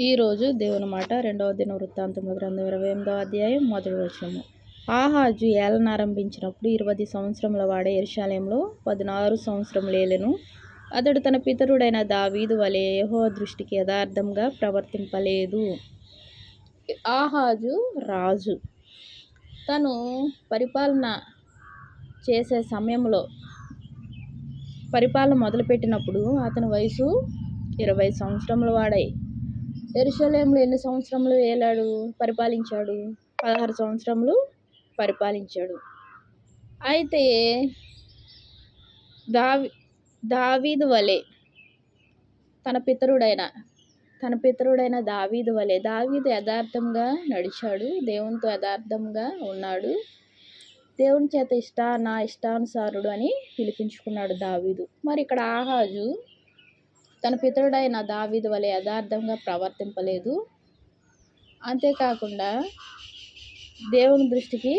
ఈరోజు దేవుని మాట రెండవ దిన వృత్తాంతం గ్రంథం ఇరవై ఎనిమిదవ అధ్యాయం మొదటి వచనము. ఆహాజు ఏలనారంభించినప్పుడు ఇరవై సంవత్సరముల వాడే ఎరుశాలయంలో పదినారు సంవత్సరం లేలెను అతడు తన పితరుడైన దావీదు వలె యహో దృష్టికి యథార్థంగా ప్రవర్తింపలేదు. ఆహాజు రాజు. తను పరిపాలన చేసే సమయంలో పరిపాలన మొదలుపెట్టినప్పుడు అతని వయసు ఇరవై సంవత్సరముల వాడై ఎరుషలేంలో ఎన్ని సంవత్సరములు ఏలాడు పరిపాలించాడు? పదహారు సంవత్సరములు పరిపాలించాడు. అయితే దావి దావీదు వలె తన పితరుడైన తన పితరుడైన దావీదు వలె దావీదు యథార్థంగా నడిచాడు. దేవునితో యథార్థంగా ఉన్నాడు. దేవుని చేత ఇష్ట నా ఇష్టానుసారుడు అని పిలిపించుకున్నాడు దావీదు. మరి ఇక్కడ ఆహాజు తన పితరుడైన దావీదు వలె యథార్థంగా ప్రవర్తింపలేదు. అంతేకాకుండా దేవుని దృష్టికి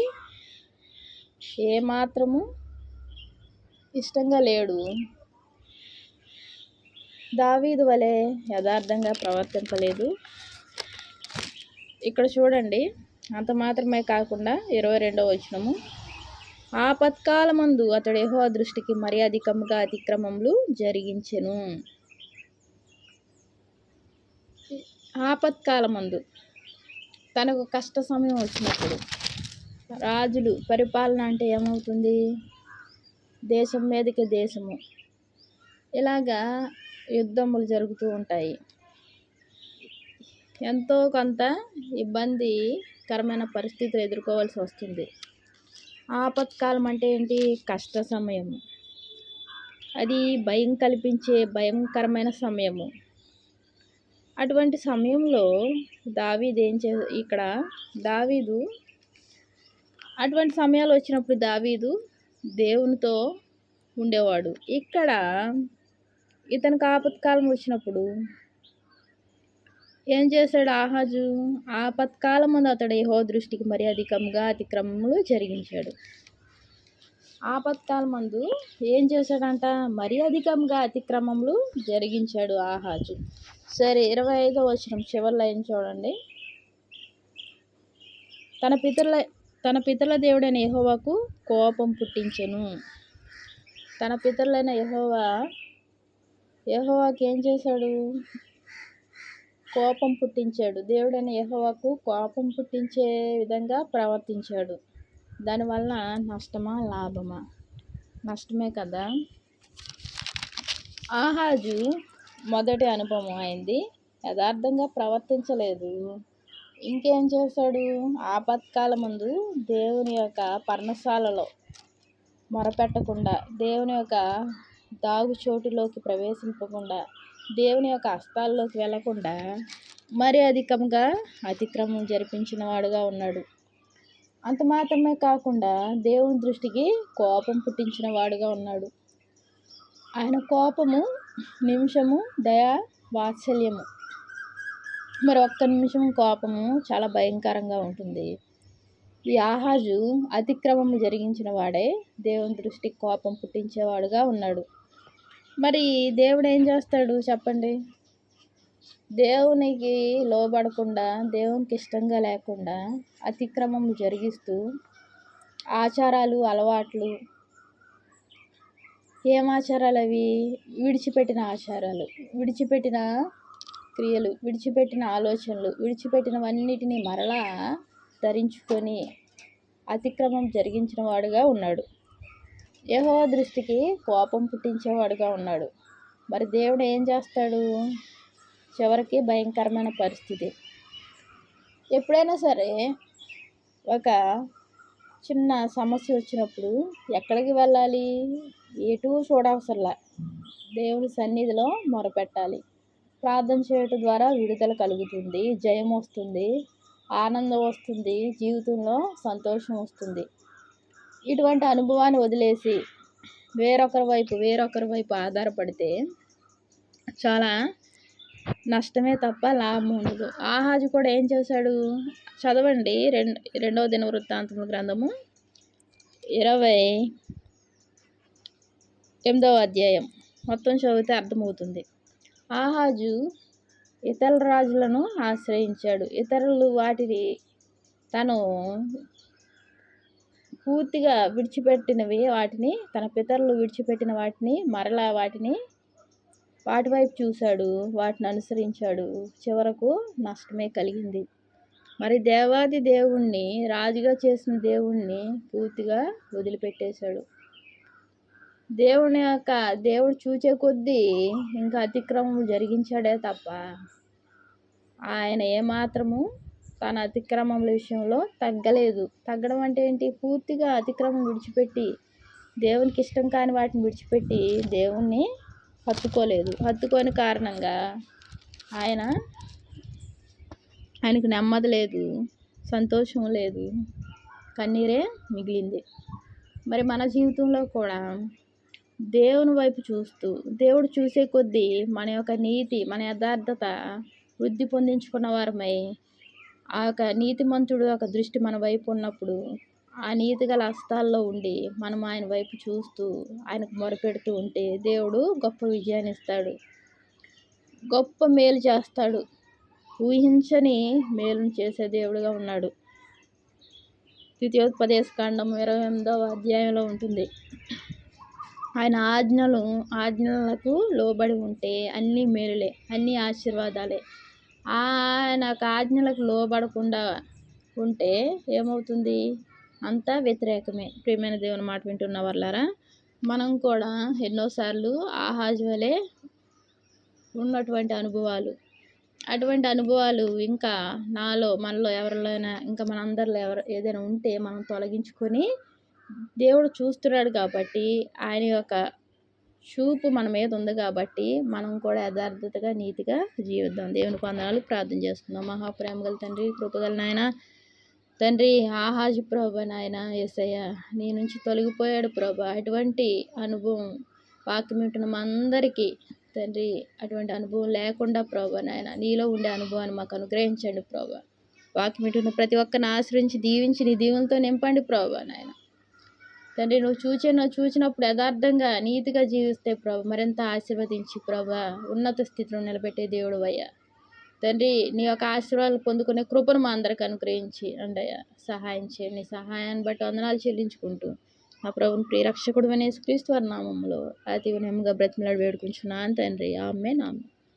ఏమాత్రము ఇష్టంగా లేడు. దావీదు వలె యథార్థంగా ప్రవర్తింపలేదు. ఇక్కడ చూడండి అంత మాత్రమే కాకుండా ఇరవై రెండవ వచనము. ఆపత్కాలమందు అతడు యహో దృష్టికి మర్యాదికముగా అతిక్రమములు జరిగించెను. ఆపత్కాలమందు తనకు కష్ట సమయం వచ్చినప్పుడు రాజులు పరిపాలన అంటే ఏమవుతుంది? దేశం మీదకి దేశము. ఇలాగా యుద్ధములు జరుగుతూ ఉంటాయి. ఎంతో కొంత ఇబ్బందికరమైన పరిస్థితులు ఎదుర్కోవాల్సి వస్తుంది. ఆపత్కాలం అంటే ఏంటి? కష్ట సమయము అది భయం కల్పించే భయంకరమైన సమయము. అటువంటి సమయంలో దావీదు ఏం చే ఇక్కడ దావీదు అటువంటి సమయాలు వచ్చినప్పుడు దావీదు దేవునితో ఉండేవాడు. ఇక్కడ ఇతనికి ఆపత్కాలం వచ్చినప్పుడు ఏం చేశాడు ఆహాజు? ఆపత్కాలం ముందు అతడు యహో దృష్టికి మర్యాదికంగా అతిక్రమములు జరిగించాడు. ఆపత్కాల మందు ఏం చేశాడంట? మరీ అధికంగా అతిక్రమములు జరిగించాడు ఆహాజు. సరే ఇరవై ఐదో వచ్చిన చివరి లైన్ చూడండి. తన పితరుల తన పితరుల దేవుడైన యహోవాకు కోపం పుట్టించెను. తన పితరులైన యహోవా యహోవాకి ఏం చేశాడు? కోపం పుట్టించాడు. దేవుడైన యహోవాకు కోపం పుట్టించే విధంగా ప్రవర్తించాడు. దానివల్ల నష్టమా లాభమా? నష్టమే కదా. ఆహాజు మొదటి అనుభవం అయింది. యథార్థంగా ప్రవర్తించలేదు. ఇంకేం చేశాడు? ఆపత్కాల ముందు దేవుని యొక్క పర్ణశాలలో మొరపెట్టకుండా దేవుని యొక్క దాగు చోటులోకి ప్రవేశింపకుండా దేవుని యొక్క హస్తాల్లోకి వెళ్ళకుండా మరి అధికంగా అతిక్రమం జరిపించిన వాడుగా ఉన్నాడు. అంత మాత్రమే కాకుండా దేవుని దృష్టికి కోపం పుట్టించిన వాడుగా ఉన్నాడు. ఆయన కోపము నిమిషము దయ వాత్సల్యము. మరి ఒక్క నిమిషం కోపము చాలా భయంకరంగా ఉంటుంది. ఈ ఆహాజు అతిక్రమము జరిగించిన వాడే దేవుని దృష్టికి కోపం పుట్టించేవాడుగా ఉన్నాడు. మరి దేవుడు ఏం చేస్తాడు చెప్పండి? దేవునికి లోబడకుండా దేవునికి ఇష్టంగా లేకుండా అతిక్రమం జరిగిస్తూ ఆచారాలు అలవాట్లు ఏం ఆచారాలు అవి విడిచిపెట్టిన ఆచారాలు విడిచిపెట్టిన క్రియలు విడిచిపెట్టిన ఆలోచనలు విడిచిపెట్టినవన్నిటినీ మరలా ధరించుకొని అతిక్రమం జరిగించిన వాడుగా ఉన్నాడు. యహో దృష్టికి కోపం పుట్టించేవాడుగా ఉన్నాడు. మరి దేవుడు ఏం చేస్తాడు? చివరికి భయంకరమైన పరిస్థితి. ఎప్పుడైనా సరే ఒక చిన్న సమస్య వచ్చినప్పుడు ఎక్కడికి వెళ్ళాలి? ఎటు చూడవసరలా. దేవుని సన్నిధిలో మొరపెట్టాలి. ప్రార్థన చేయటం ద్వారా విడుదల కలుగుతుంది జయం వస్తుంది ఆనందం వస్తుంది జీవితంలో సంతోషం వస్తుంది. ఇటువంటి అనుభవాన్ని వదిలేసి వేరొకరి వైపు వేరొకరి వైపు ఆధారపడితే చాలా నష్టమే తప్ప లాభం ఉండదు. ఆహాజు కూడా ఏం చేశాడు? చదవండి. రెండు రెండవ దిన వృత్తాంతము గ్రంథము ఇరవై ఎనిమిదవ అధ్యాయం. మొత్తం చదివితే అర్థమవుతుంది. ఆహాజు ఇతర రాజులను ఆశ్రయించాడు. ఇతరులు వాటిని తను పూర్తిగా విడిచిపెట్టినవి వాటిని తన పితరులు విడిచిపెట్టిన వాటిని మరలా వాటిని వాటి వైపు చూశాడు వాటిని అనుసరించాడు. చివరకు నష్టమే కలిగింది. మరి దేవాది దేవుణ్ణి రాజుగా చేసిన దేవుణ్ణి పూర్తిగా వదిలిపెట్టేశాడు. దేవుని యొక్క దేవుడు చూచే కొద్దీ ఇంకా అతిక్రమం జరిగించాడే తప్ప ఆయన ఏమాత్రము తన అతిక్రమముల విషయంలో తగ్గలేదు. తగ్గడం అంటే ఏంటి? పూర్తిగా అతిక్రమం విడిచిపెట్టి దేవునికి ఇష్టం కాని వాటిని విడిచిపెట్టి దేవుణ్ణి హత్తుకోలేదు. హత్తుకోని కారణంగా ఆయన ఆయనకు నెమ్మది లేదు సంతోషం లేదు కన్నీరే మిగిలింది. మరి మన జీవితంలో కూడా దేవుని వైపు చూస్తూ దేవుడు చూసే కొద్దీ మన యొక్క నీతి మన యథార్థత వృద్ధి పొందించుకున్న వారమై ఆ యొక్క నీతిమంతుడు ఒక దృష్టి మన వైపు ఉన్నప్పుడు ఆ నీతి గల హస్తాల్లో ఉండి మనం ఆయన వైపు చూస్తూ ఆయనకు మొరపెడుతూ ఉంటే దేవుడు గొప్ప విజయాన్ని ఇస్తాడు. గొప్ప మేలు చేస్తాడు. ఊహించని మేలును చేసే దేవుడుగా ఉన్నాడు. ద్వితీయోపదేశ కాండం ఇరవై ఎనిమిదవ అధ్యాయంలో ఉంటుంది. ఆయన ఆజ్ఞలు ఆజ్ఞలకు లోబడి ఉంటే అన్నీ మేలులే అన్నీ ఆశీర్వాదాలే. ఆయన ఆజ్ఞలకు లోబడకుండా ఉంటే ఏమవుతుంది? అంతా వ్యతిరేకమే. ప్రియమైన దేవుని మాట వింటున్న వాళ్ళారా మనం కూడా ఎన్నోసార్లు ఆహాజ్ వలె ఉన్నటువంటి అనుభవాలు. అటువంటి అనుభవాలు ఇంకా నాలో మనలో ఎవరిలోనైనా ఇంకా మనందరిలో ఎవరు ఏదైనా ఉంటే మనం తొలగించుకొని దేవుడు చూస్తున్నాడు కాబట్టి ఆయన యొక్క చూపు మన మీద ఉంది కాబట్టి మనం కూడా యథార్థతగా నీతిగా జీవిద్దాం. దేవుని కొందనాలు ప్రార్థన చేసుకుందాం. మహాప్రేమ గల తండ్రి కృపగల నాయన తండ్రి ఆహాజు ప్రభ నాయన ఏసయ్య నీ నుంచి తొలగిపోయాడు ప్రభ. అటువంటి అనుభవం వాక్యం అందరికీ తండ్రి అటువంటి అనుభవం లేకుండా ప్రభా నాయన నీలో ఉండే అనుభవాన్ని మాకు అనుగ్రహించండి ప్రభా. వాక్యం ప్రతి ఒక్కరిని ఆశ్రయించి దీవించి నీ దీవులతో నింపండి ప్రభా నాయన. తండ్రి నువ్వు చూచిన చూసినప్పుడు యథార్థంగా నీతిగా జీవిస్తే ప్రభా మరింత ఆశీర్వదించి ప్రభా ఉన్నత స్థితిలో నిలబెట్టే దేవుడు అయ్యా. తండ్రి నీ యొక్క ఆశీర్వాదాలు పొందుకునే కృపను మా అందరికి అనుగ్రహించి అండయ్య సహాయం చేయండి. నీ సహాయాన్ని బట్టి వందనాలు చెల్లించుకుంటూ ఆ ప్రభుని ప్రియరక్షకుడు అనేసి క్రీస్తు నామంలో అతి నెమ్మగా బ్రతిమలాడు వేడుకుంటున్నాను తండ్రి. ఆమె నామే